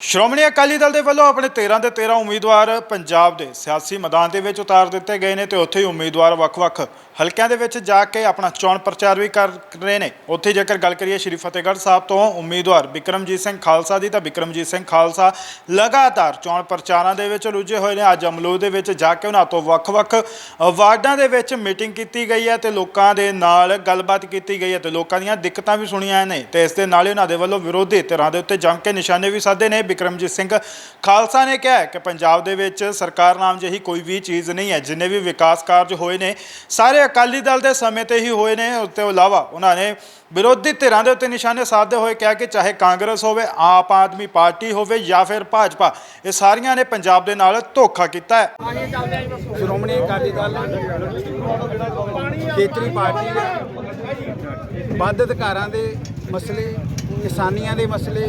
ਸ਼੍ਰੋਮਣੀ ਅਕਾਲੀ ਦਲ ਦੇ ਵੱਲੋਂ ਆਪਣੇ 13 ਦੇ 13 ਉਮੀਦਵਾਰ ਪੰਜਾਬ ਦੇ ਸਿਆਸੀ ਮੈਦਾਨ ਦੇ ਵਿੱਚ ਉਤਾਰ ਦਿੱਤੇ ਗਏ ਨੇ ਤੇ ਉੱਥੇ ਹੀ ਉਮੀਦਵਾਰ ਵੱਖ-ਵੱਖ ਹਲਕਿਆਂ ਦੇ ਵਿੱਚ ਜਾ ਕੇ ਆਪਣਾ ਚੋਣ ਪ੍ਰਚਾਰ ਵੀ ਕਰ ਰਹੇ ਨੇ। ਉੱਥੇ ਜੇਕਰ ਗੱਲ ਕਰੀਏ ਸ਼੍ਰੀ ਫਤਿਹਗੜ੍ਹ ਸਾਹਿਬ ਤੋਂ ਉਮੀਦਵਾਰ ਬਿਕਰਮਜੀਤ ਸਿੰਘ ਖਾਲਸਾ ਦੀ, ਤਾਂ ਬਿਕਰਮਜੀਤ ਸਿੰਘ ਖਾਲਸਾ ਲਗਾਤਾਰ ਚੋਣ ਪ੍ਰਚਾਰਾਂ ਦੇ ਵਿੱਚ ਰੁੱਝੇ ਹੋਏ ਨੇ। ਅੱਜ ਅਮਲੋਹ ਦੇ ਵਿੱਚ ਜਾ ਕੇ ਉਹਨਾਂ ਤੋਂ ਵੱਖ-ਵੱਖ ਵਾਰਡਾਂ ਦੇ ਵਿੱਚ ਮੀਟਿੰਗ ਕੀਤੀ ਗਈ ਹੈ ਤੇ ਲੋਕਾਂ ਦੇ ਨਾਲ ਗੱਲਬਾਤ ਕੀਤੀ ਗਈ ਹੈ ਤੇ ਲੋਕਾਂ ਦੀਆਂ ਦਿੱਕਤਾਂ ਵੀ ਸੁਣੀਆਂ ਨੇ ਤੇ ਇਸ ਦੇ ਨਾਲ ਹੀ ਉਹਨਾਂ ਦੇ ਵੱਲੋਂ ਵਿਰੋਧੀ ਧਿਰਾਂ ਦੇ ਉੱਤੇ ਜੰਮ ਕੇ ਨਿਸ਼ਾਨੇ ਵੀ ਸਾਧੇ ਨੇ। ਬਿਕਰਮਜੀਤ ਸਿੰਘ। ਖਾਲਸਾ ਨੇ ਕਿਹਾ ਕਿ ਪੰਜਾਬ ਦੇ ਵਿੱਚ ਸਰਕਾਰ ਨਾਮ ਜਿਹੀ ਕੋਈ ਵੀ ਚੀਜ਼ ਨਹੀਂ ਹੈ, ਜਿੰਨੇ ਵੀ ਵਿਕਾਸ ਕਾਰਜ ਹੋਏ ਨੇ, ਸਾਰੇ ਅਕਾਲੀ ਦਲ ਦੇ ਸਮੇਂ ਤੇ ਹੀ ਹੋਏ ਨੇ। ਉਸ ਤੋਂ ਇਲਾਵਾ ਉਹਨਾਂ ਨੇ ਵਿਰੋਧੀ ਧਿਰਾਂ ਦੇ ਉੱਤੇ ਨਿਸ਼ਾਨੇ ਸਾਧਦੇ ਹੋਏ ਕਿਹਾ ਕਿ ਚਾਹੇ ਕਾਂਗਰਸ ਹੋਵੇ, ਆਪ ਆਦਮੀ ਪਾਰਟੀ ਹੋਵੇ ਜਾਂ ਫਿਰ ਭਾਜਪਾ, ਇਹ ਸਾਰੀਆਂ ਨੇ ਪੰਜਾਬ ਦੇ ਨਾਲ ਧੋਖਾ ਕੀਤਾ ਹੈ। ਸ਼੍ਰੋਮਣੀ ਅਕਾਲੀ ਦਲ ਖੇਤਰੀ ਪਾਰਟੀ ਹੈ ਵੱਧ ਅਧਿਕਾਰਾਂ ਦੇ ਮਸਲੇ ਕਿਸਾਨੀਆਂ ਦੇ ਮਸਲੇ,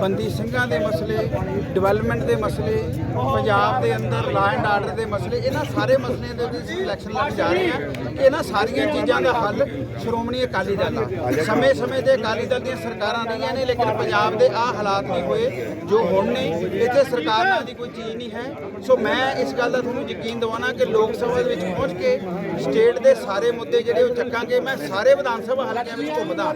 ਬੰਦੀ ਸਿੰਘਾਂ ਦੇ ਮਸਲੇ ਡਿਵੈਲਪਮੈਂਟ ਦੇ ਮਸਲੇ, ਪੰਜਾਬ ਦੇ ਅੰਦਰ ਲਾ ਐਂਡ ਆਰਡਰ ਦੇ ਮਸਲੇ, ਇਹਨਾਂ ਸਾਰੇ ਮਸਲਿਆਂ ਦੇ ਉੱਤੇ ਅਸੀਂ ਇਲੈਕਸ਼ਨ ਲੜ ਜਾ ਰਹੇ ਹਾਂ ਇਹਨਾਂ ਸਾਰੀਆਂ ਚੀਜ਼ਾਂ ਦਾ ਹੱਲ ਸ਼੍ਰੋਮਣੀ ਅਕਾਲੀ ਦਲ ਆ ਸਮੇਂ-ਸਮੇਂ ਤੇ ਅਕਾਲੀ ਦਲ ਦੀਆਂ ਸਰਕਾਰਾਂ ਰਹੀਆਂ ਨੇ, ਲੇਕਿਨ ਪੰਜਾਬ ਦੇ ਆ ਹਾਲਾਤ ਨਹੀਂ ਹੋਏ, ਜੋ ਹੁਣ ਨੇ, ਇੱਥੇ ਸਰਕਾਰ ਨਾਲ ਦੀ ਕੋਈ ਚੀਜ਼ ਨਹੀਂ ਹੈ। ਸੋ ਮੈਂ ਇਸ ਗੱਲ ਦਾ ਤੁਹਾਨੂੰ ਯਕੀਨ ਦਿਵਾਉਣਾ ਕਿ ਲੋਕ ਸਭਾ ਦੇ ਵਿੱਚ ਪਹੁੰਚ ਕੇ ਸਟੇਟ ਦੇ ਸਾਰੇ ਮੁੱਦੇ ਜਿਹੜੇ ਉਹ ਚੱਕਾਂਗੇ। ਮੈਂ ਸਾਰੇ ਵਿਧਾਨ ਸਭਾ ਹਲਕਿਆਂ ਵਿੱਚ ਘੁੰਮਦਾ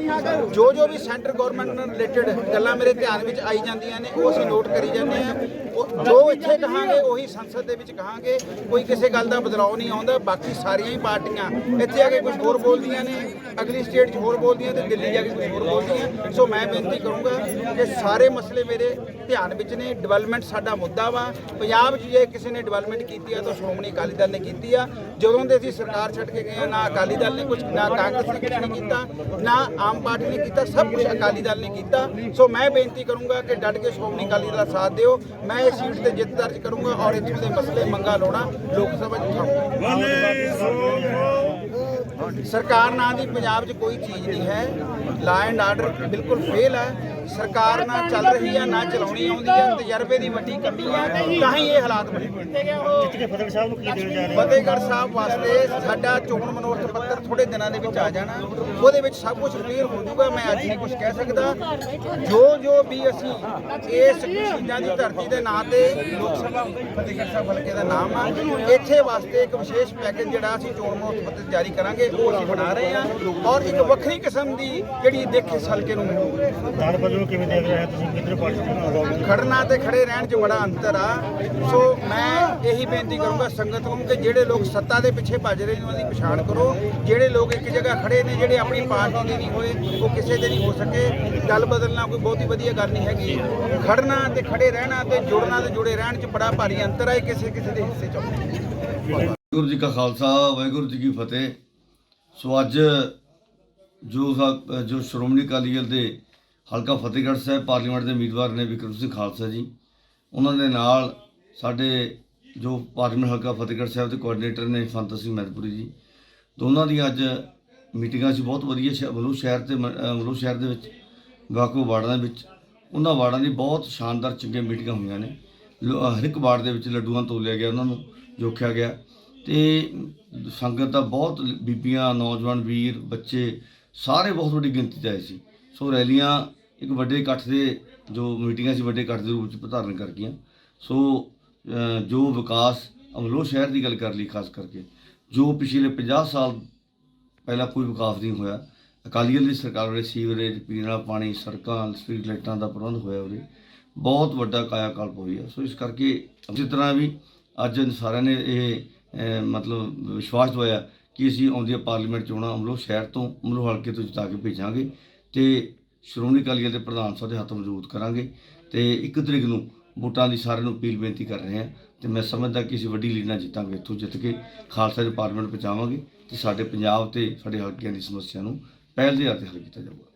ਜੋ ਜੋ ਵੀ ਸੈਂਟਰ ਗਵਰਨਮੈਂਟ ਨਾਲ ਰਿਲੇਟਡ ਗੱਲਾਂ ਮੇਰੇ ਧਿਆਨ ਵਿੱਚ ਆਈ ਜਾਂਦੀਆਂ ਨੇ, ਉਹ ਅਸੀਂ ਨੋਟ ਕਰੀ ਜਾਂਦੇ ਆ ਉਹ- ਜੋ ਇੱਥੇ ਕਹਾਂਗੇ, ਉਹੀ ਸੰਸਦ ਦੇ ਵਿੱਚ ਕਹਾਂਗੇ। ਕੋਈ ਕਿਸੇ ਗੱਲ ਦਾ ਬਦਲਾਅ ਨਹੀਂ ਆਉਂਦਾ। ਬਾਕੀ ਸਾਰੀਆਂ ਹੀ ਪਾਰਟੀਆਂ ਇੱਥੇ ਆ ਕੇ ਕੁਝ ਹੋਰ ਬੋਲਦੀਆਂ ਨੇ, ਅਗਲੀ ਸਟੇਟ 'ਚ ਹੋਰ ਬੋਲਦੀਆਂ ਤੇ ਦਿੱਲੀ ਜਾ ਕੇ ਕੁਝ ਹੋਰ ਬੋਲਦੀਆਂ। ਸੋ ਮੈਂ ਬੇਨਤੀ ਕਰੂੰਗਾ ਕਿ ਸਾਰੇ ਮਸਲੇ ਮੇਰੇ ਧਿਆਨ ਵਿੱਚ ਨੇ ਡਿਵੈਲਪਮੈਂਟ ਸਾਡਾ ਮੁੱਦਾ ਵਾ। ਪੰਜਾਬ 'ਚ ਜੇ ਕਿਸੇ ਨੇ ਡਿਵੈਲਪਮੈਂਟ ਕੀਤੀ ਆ ਤਾਂ ਸ਼੍ਰੋਮਣੀ ਅਕਾਲੀ ਦਲ ਨੇ ਕੀਤੀ ਆ। ਜਦੋਂ ਦੇ ਅਸੀਂ ਸਰਕਾਰ ਛੱਡ ਕੇ ਗਏ ਆ, ਨਾ ਅਕਾਲੀ ਦਲ ਨੇ ਕੁਝ ਨਾ ਕਾਂਗਰਸ ਨੇ ਕੁਝ ਨਹੀਂ ਕੀਤਾ, ਨਾ ਆਮ ਪਾਰਟੀ ਨੇ ਕੀਤਾ, ਸਭ ਕੁਝ ਅਕਾਲੀ ਦਲ ਨੇ ਕੀਤਾ। ਸੋ ਮੈਂ ਬੇਨਤੀ ਕਰੂੰਗਾ ਕਿ ਡਟ ਕੇ ਸ਼੍ਰੋਮਣੀ ਅਕਾਲੀ ਦਲ ਦਾ ਸਾਥ ਦਿਓ। ਮੈਂ ਇਸ ਸੀਟ ਤੇ ਜਿੱਤ ਦਰਜ ਕਰੂੰਗਾ ਔਰ ਇੱਥੋਂ ਦੇ ਮਸਲੇ ਮੰਗਾ ਲਾਉਣਾ ਲੋਕ ਸਭਾ 'ਚ ਸਰਕਾਰ ਨਾਂ ਦੀ ਪੰਜਾਬ 'ਚ ਕੋਈ ਚੀਜ਼ ਨਹੀਂ ਹੈ। ਲਾ ਐਂਡ ਆਰਡਰ ਬਿਲਕੁਲ ਫੇਲ ਹੈ। ਸਰਕਾਰ ਨਾ ਚੱਲ ਰਹੀ ਹੈ ਨਾ ਚਲਾਉਣੀ ਆਉਂਦੀ ਹੈ ਤਜਰਬੇ ਦੀ ਵੱਡੀ ਕਮੀ ਹੈ ਤਾਂ ਹੀ ਇਹ ਹਾਲਾਤ ਬਣੇ। ਫਤਿਹਗੜ੍ਹ ਸਾਹਿਬ ਵਾਸਤੇ ਸਾਡਾ ਚੋਣ ਮਨੋਰਥ ਪੱਤਰ ਥੋੜੇ ਦਿਨਾਂ ਦੇ ਵਿੱਚ ਆ ਜਾਣਾ ਉਹਦੇ ਵਿੱਚ ਸਭ ਕੁਝ ਕਲੀਅਰ ਹੋ ਜਾਊਗਾ ਮੈਂ ਅੱਜ ਨਹੀਂ ਕੁਝ ਕਹਿ ਸਕਦਾ। ਜੋ ਜੋ ਵੀ ਅਸੀਂ ਇਸ ਸ਼ਹੀਦਾਂ ਦੀ ਧਰਤੀ ਦੇ ਨਾਂ ਤੇ ਲੋਕ ਸਭਾ ਫਤਿਹਗੜ੍ਹ ਸਾਹਿਬ ਹਲਕੇ ਦਾ ਨਾਮ ਆ ਇੱਥੇ ਵਾਸਤੇ ਇੱਕ ਵਿਸ਼ੇਸ਼ ਪੈਕੇਜ ਜਿਹੜਾ ਅਸੀਂ ਚੋਣ ਮਨੋਰਥ ਪੱਤਰ ਜਾਰੀ ਕਰਾਂਗੇ ਉਹ ਅਸੀਂ ਬਣਾ ਰਹੇ ਹਾਂ। ਔਰ ਇੱਕ ਵੱਖਰੀ ਕਿਸਮ ਦੀ ਜਿਹੜੀ ਦਿੱਖ ਇਸ ਹਲਕੇ ਨੂੰ ਮਿਲੂਗੀ। ਦਾਨ ਵੱਲੋਂ ਕਿਵੇਂ ਦੇਖ ਰਹੇ ਤੁਸੀਂ? ਕਿੱਧਰ ਪਾਰਟੀ ਨੂੰ ਖੜਨਾ ਤੇ ਖੜੇ ਰਹਿਣ 'ਚ ਬੜਾ ਅੰਤਰ ਆ। ਸੋ ਮੈਂ ਇਹੀ ਬੇਨਤੀ ਕਰੂੰਗਾ ਸੰਗਤ ਨੂੰ ਕਿ ਜਿਹੜੇ ਲੋਕ ਸੱਤਾ ਦੇ ਪਿੱਛੇ ਭੱਜ ਰਹੇ ਨੇ ਉਹਨਾਂ ਦੀ ਪਛਾਣ ਕਰੋ। ਜਿਹੜੇ ਲੋਕ ਇੱਕ ਜਗ੍ਹਾ ਖੜੇ ਨੇ, ਜਿਹੜੇ ਆਪਣੀ ਪਾਰਟੀ ਦੇ ਨਹੀਂ ਹੋਏ, ਉਹ ਕਿਸੇ ਦੇ ਨਹੀਂ ਹੋ ਸਕੇ। ਗੱਲ ਬਦਲਣਾ ਕੋਈ ਬਹੁਤੀ ਵਧੀਆ ਗੱਲ ਨਹੀਂ ਹੈਗੀ। ਖੜਨਾ ਤੇ ਖੜੇ ਰਹਿਣਾ ਤੇ ਜੁੜਨਾ ਤੇ ਜੁੜੇ ਰਹਿਣ 'ਚ ਬੜਾ ਭਾਰੀ ਅੰਤਰ ਹੈ ਕਿਸੇ ਕਿਸੇ ਦੇ ਹਿੱਸੇ 'ਚ ਵਾਹਿਗੁਰੂ ਜੀ ਕਾ ਖਾਲਸਾ, ਵਾਹਿਗੁਰੂ ਜੀ ਕੀ ਫਤਿਹ। ਸੋ ਅੱਜ ਜੋ ਜੋ ਸ਼੍ਰੋਮਣੀ ਅਕਾਲੀ ਦਲ ਦੇ ਹਲਕਾ ਫਤਿਹਗੜ੍ਹ ਸਾਹਿਬ ਪਾਰਲੀਮੈਂਟ ਦੇ ਉਮੀਦਵਾਰ ਨੇ ਵਿਕਰਮ ਸਿੰਘ ਖਾਲਸਾ ਜੀ, ਉਹਨਾਂ ਦੇ ਨਾਲ ਸਾਡੇ ਜੋ ਪਾਰਲੀਮੈਂਟ ਹਲਕਾ ਫਤਿਹਗੜ੍ਹ ਸਾਹਿਬ ਦੇ ਕੋਆਰਡੀਨੇਟਰ ਨੇ ਫੰਤ ਸਿੰਘ ਮਹਿਤਪੁਰੀ ਜੀ ਦੋਨਾਂ ਦੀਆਂ ਅੱਜ ਮੀਟਿੰਗਾਂ ਸੀ ਬਹੁਤ ਵਧੀਆ ਸ਼ਹਿ- ਮਲੂ ਸ਼ਹਿਰ ਤੇ ਮ- ਅ, ਮਲੂ ਸ਼ਹਿਰ ਦੇ ਵਿੱਚ ਵਾਕੋ ਵਾਰਡਾਂ ਦੇ ਵਿੱਚ ਉਹਨਾਂ ਵਾਰਡਾਂ ਦੀ ਬਹੁਤ ਸ਼ਾਨਦਾਰ ਚੰਗੀਆਂ ਮੀਟਿੰਗਾਂ ਹੋਈਆਂ ਨੇ। ਲੋ- ਹਰ ਇੱਕ ਵਾਰਡ ਦੇ ਵਿੱਚ ਲੱਡੂਆਂ ਤੋਲਿਆ ਗਿਆ ਉਹਨਾਂ ਨੂੰ ਜੋਖਿਆ ਗਿਆ। ਤੇ ਸੰਗਤ ਦਾ ਬਹੁਤ ਬੀਬੀਆਂ ਨੌਜਵਾਨ ਵੀਰ ਬੱਚੇ ਸਾਰੇ ਬਹੁਤ ਵੱਡੀ ਗਿਣਤੀ 'ਚ ਆਏ ਸੀ। ਸੋ ਰੈਲੀਆਂ ਇੱਕ ਵੱਡੇ ਇਕੱਠ ਦੇ ਜੋ ਮੀਟਿੰਗਾਂ ਸੀ ਵੱਡੇ ਇਕੱਠ ਦੇ ਰੂਪ 'ਚ ਧਾਰਨ ਕਰ ਗਈਆਂ। ਸੋ ਜੋ ਵਿਕਾਸ ਅਮਲੋਹ ਸ਼ਹਿਰ ਦੀ ਗੱਲ ਕਰ ਲਈ ਖਾਸ ਕਰਕੇ ਜੋ ਪਿਛਲੇ 50 ਸਾਲ ਪਹਿਲਾਂ ਕੋਈ ਵਿਕਾਸ ਨਹੀਂ ਹੋਇਆ, ਅਕਾਲੀ ਦਲ ਦੀ ਸਰਕਾਰ ਵੇਲੇ ਸੀਵਰੇਜ, ਪੀਣ ਵਾਲਾ ਪਾਣੀ, ਸੜਕਾਂ, ਸਟਰੀਟ ਲਾਈਟਾਂ ਦਾ ਪ੍ਰਬੰਧ ਹੋਇਆ ਉਹਦੇ ਬਹੁਤ ਵੱਡਾ ਕਾਇਆਕਲਪ ਹੋਈ ਹੈ ਸੋ ਇਸ ਕਰਕੇ ਇਸੇ ਤਰ੍ਹਾਂ ਵੀ ਅੱਜ ਸਾਰਿਆਂ ਨੇ ਇਹ ਮਤਲਬ ਵਿਸ਼ਵਾਸ ਦਵਾਇਆ ਕਿ ਅਸੀਂ ਆਉਂਦੀਆਂ ਪਾਰਲੀਮੈਂਟ ਚੋਣਾਂ ਅਮਲੋਹ ਸ਼ਹਿਰ ਤੋਂ ਅਮਲੋਹ ਹਲਕੇ ਤੋਂ ਜਿਤਾ ਕੇ ਭੇਜਾਂਗੇ ਤੇ ਸ਼੍ਰੋਮਣੀ ਅਕਾਲੀ ਦਲ ਦੇ ਪ੍ਰਧਾਨ ਸਾਹਿਬ ਦੇ ਹੱਥ ਮਜ਼ਬੂਤ ਕਰਾਂਗੇ ਤੇ ਇੱਕ ਤਰੀਕ ਨੂੰ ਵੋਟਾਂ ਦੀ ਸਾਰਿਆਂ ਨੂੰ ਅਪੀਲ ਬੇਨਤੀ ਕਰ ਰਹੇ ਹਾਂ ਤੇ ਮੈਂ ਸਮਝਦਾ ਕਿ ਅਸੀਂ ਵੱਡੀ ਲੀਡ ਨਾਲ ਜਿੱਤਾਂਗੇ, ਇੱਥੋਂ ਜਿੱਤ ਕੇ ਖਾਲਸਾ ਦੇ ਪਾਰਲੀਮੈਂਟ ਪਹੁੰਚਾਵਾਂਗੇ ਤੇ ਸਾਡੇ ਪੰਜਾਬ ਤੇ ਸਾਡੇ ਹਲਕਿਆਂ ਦੀ ਸਮੱਸਿਆ ਨੂੰ ਪਹਿਲ ਦੇ ਆਧਾਰ ਤੇ ਹੱਲ ਕੀਤਾ ਜਾਊਗਾ।